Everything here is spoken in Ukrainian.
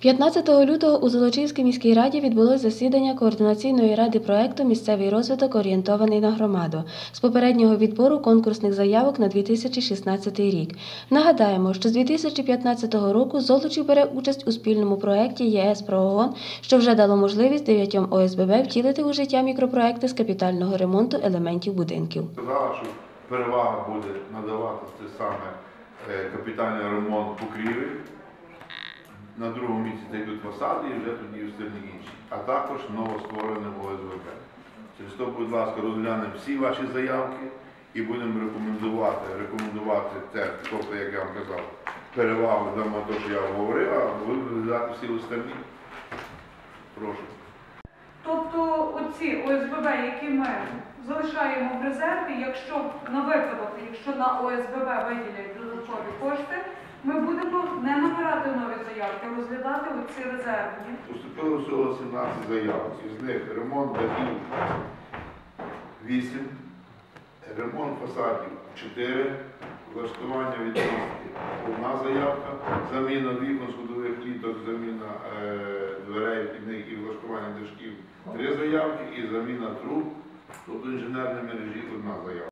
15 лютого у Золочівській міській раді відбулось засідання координаційної ради проекту Місцевий розвиток орієнтований на громаду з попереднього відбору конкурсних заявок на 2016 рік. Нагадаємо, що з 2015 року Золочів бере участь у спільному проєкті ЄС «Проогон», що вже дало можливість дев'ятьом ОСББ втілити у життя мікропроекти з капітального ремонту елементів будинків. Сказала, що перевага буде надаватися це саме е, капітальний ремонт покрівель. На другому місці це йдуть фасади і вже тоді все інші. А також новостворене ОСВП. Через то, будь ласка, розглянемо всі ваші заявки і будемо рекомендувати, рекомендувати те, тобто, як я вам казав, перевагу дамо те, що я говорив, а будемо розглядати всі останні. Прошу. Тобто оці ОСББ, які ми залишаємо в резерві, якщо на випадок, якщо на ОСББ виділять додаткові кошти, ми будемо не набирати нові заявки, розглядати оці резервні. Поступило всього 17 заявок. Із них ремонт дахів 8, ремонт фасадів 4, влаштування відновки одна заявка, заміна вікон сходових кліток, заміна е, дверей вхідних і влаштування дашків 3 заявки і заміна труб, тобто інженерної мережі одна заявка.